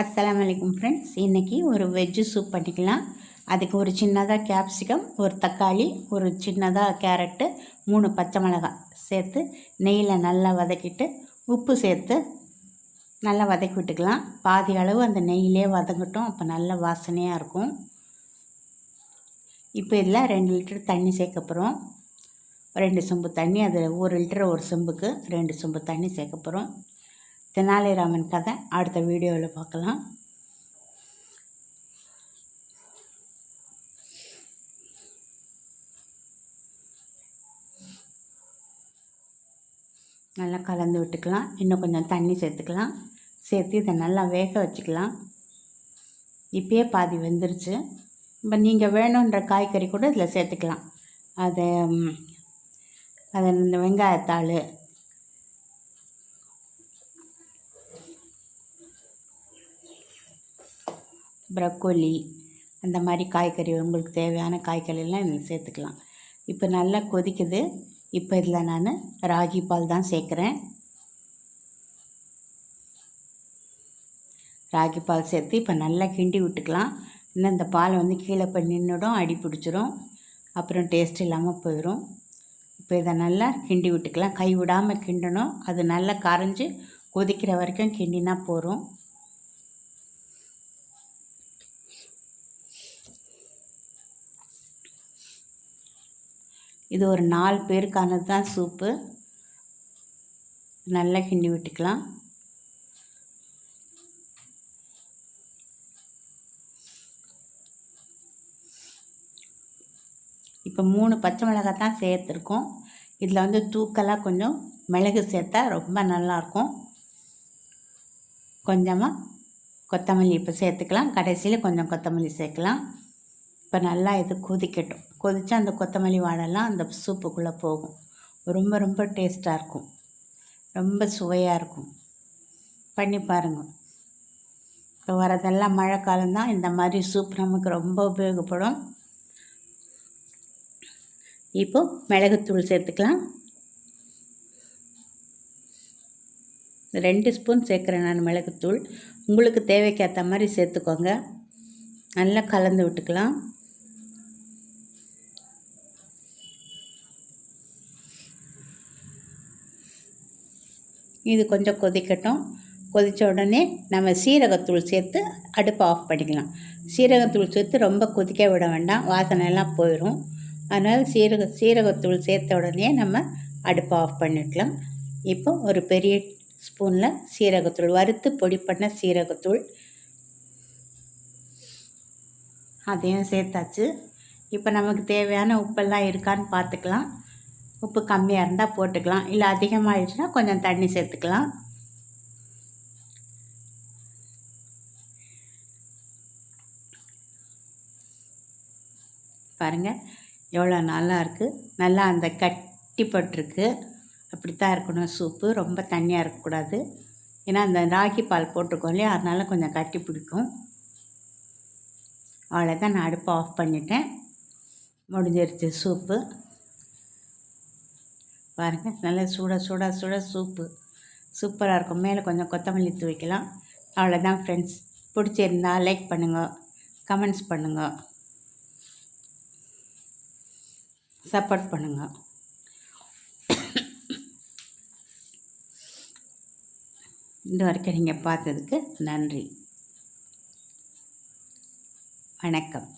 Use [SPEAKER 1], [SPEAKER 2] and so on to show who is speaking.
[SPEAKER 1] அஸ்லாம் வலைக்கம் ஃப்ரெண்ட்ஸ் இன்றைக்கி ஒரு வெஜ்ஜு சூப் பண்ணிக்கலாம். அதுக்கு ஒரு சின்னதாக கேப்சிகம் ஒரு தக்காளி ஒரு சின்னதாக கேரட்டு மூணு பச்சை மிளகாய் சேர்த்து நெய்யில் நல்லா வதக்கிட்டு உப்பு சேர்த்து நல்லா வதக்கி விட்டுக்கலாம். பாதி அளவு அந்த நெய்யிலே வதங்கட்டும். அப்போ நல்ல வாசனையாக இருக்கும். இப்போ இதில் ரெண்டு லிட்டர் தண்ணி சேர்க்க போகிறோம் ரெண்டு சொம்பு தண்ணி அது ஒரு லிட்டர் ஒரு சொம்புக்கு ரெண்டு சொம்பு தண்ணி சேர்க்க போகிறோம் தெனாலிராமன் கதை. அடுத்த வீடியோவில் பார்க்கலாம். நல்லா கலந்து விட்டுக்கலாம். இன்னும் கொஞ்சம் தண்ணி சேர்த்துக்கலாம். சேர்த்து இதை நல்லா வேக வச்சுக்கலாம். இப்போயே பாதி வெந்துருச்சு. இப்போ நீங்கள் வேணுன்ற காய்கறி கூட இதில் சேர்த்துக்கலாம். அதை அதை இந்த வெங்காயத்தாள் ப்ரக்கோலி அந்த மாதிரி காய்கறி உங்களுக்கு தேவையான காய்கறிலாம் இதில் சேர்த்துக்கலாம். இப்போ நல்லா கொதிக்குது. இப்போ இதில் நான் ராகி பால் தான் சேர்க்குறேன். ராகி பால் சேர்த்து இப்போ நல்லா கிண்டி விட்டுக்கலாம். இன்னும் இந்த பால் வந்து கீழே போய் நின்றுடும் அடி பிடிச்சிரும். அப்புறம் டேஸ்ட் இல்லாமல் போயிடும். இப்போ இதை நல்லா கிண்டி விட்டுக்கலாம். கை விடாமல் கிண்டணும். அது நல்லா கரைஞ்சி கொதிக்கிற வரைக்கும் கிண்டினா போகிறோம் இது ஒரு நாலு பேருக்கானது தான் சூப்பு. நல்லா கிண்டி விட்டுக்கலாம். இப்போ மூணு பச்சை மிளகாய் தான் சேர்த்துருக்கோம். இதில் வந்து தூக்கலாக கொஞ்சம் மிளகு சேர்த்தா ரொம்ப நல்லாயிருக்கும். கொஞ்சமாக கொத்தமல்லி இப்போ சேர்த்துக்கலாம். கடைசியில் கொஞ்சம் கொத்தமல்லி சேர்க்கலாம். இப்போ நல்லா இது கொதிக்கட்டும். கொதித்து அந்த கொத்தமல்லி வாடெல்லாம் அந்த சூப்புக்குள்ளே போகும். ரொம்ப ரொம்ப டேஸ்ட்டாக இருக்கும். ரொம்ப சுவையாக இருக்கும். பண்ணி பாருங்கள் இப்போ வரதெல்லாம் மழை காலம்தான் இந்த மாதிரி சூப் நமக்கு ரொம்ப உபயோகப்படும். இப்போது மிளகுத்தூள் சேர்த்துக்கலாம். ரெண்டு ஸ்பூன் சேர்க்குறேன் நான் மிளகுத்தூள். உங்களுக்கு தேவைக்கேற்ற மாதிரி சேர்த்துக்கோங்க. நல்லா கலந்து விட்டுக்கலாம். இது கொஞ்சம் கொதிக்கட்டும். கொதித்த உடனே நம்ம சீரகத்தூள் சேர்த்து அடுப்பை ஆஃப் பண்ணிக்கலாம். சீரகத்தூள் சேர்த்து ரொம்ப கொதிக்க விட வேண்டாம். வாசனை எல்லாம் போயிடும் அதனால் சீரக சீரகத்தூள் சேர்த்த உடனே நம்ம அடுப்பை ஆஃப் பண்ணிக்கலாம். இப்போ ஒரு பெரிய ஸ்பூனில் சீரகத்தூள் வறுத்து பொடி பண்ண சீரகத்தூள். அதையும் சேர்த்தாச்சு. இப்போ நமக்கு தேவையான உப்பெல்லாம் இருக்கான்னு பார்த்துக்கலாம். உப்பு கம்மியாக இருந்தால் போட்டுக்கலாம். இல்லை அதிகமாகிடுச்சுன்னா கொஞ்சம் தண்ணி சேர்த்துக்கலாம். பாருங்கள் எவ்வளோ நல்லா இருக்குது நல்லா அந்த கட்டிப்பட்டிருக்கு அப்படி தான் இருக்கணும். சூப்பு ரொம்ப தண்ணியாக இருக்கக்கூடாது. ஏன்னா அந்த ராகி பால் போட்டிருக்கோம் இல்லையா? அதனால் கொஞ்சம் கட்டி பிடிக்கும். அவ்வளோதான் நான் அடுப்பை ஆஃப் பண்ணிட்டேன். முடிஞ்சிருச்சு சூப்பு. பாருங்கள் நல்லா சூட சுட சுட சூப்பு. சூப்பராக இருக்கும். மேலே கொஞ்சம் கொத்தமல்லி வைக்கலாம். அவ்வளோதான் ஃப்ரெண்ட்ஸ் பிடிச்சிருந்தா லைக் பண்ணுங்கள் கமெண்ட்ஸ் பண்ணுங்கள் சப்போர்ட் பண்ணுங்கள் இந்த வரைக்கும் நீங்கள் பார்த்ததுக்கு நன்றி. வணக்கம்.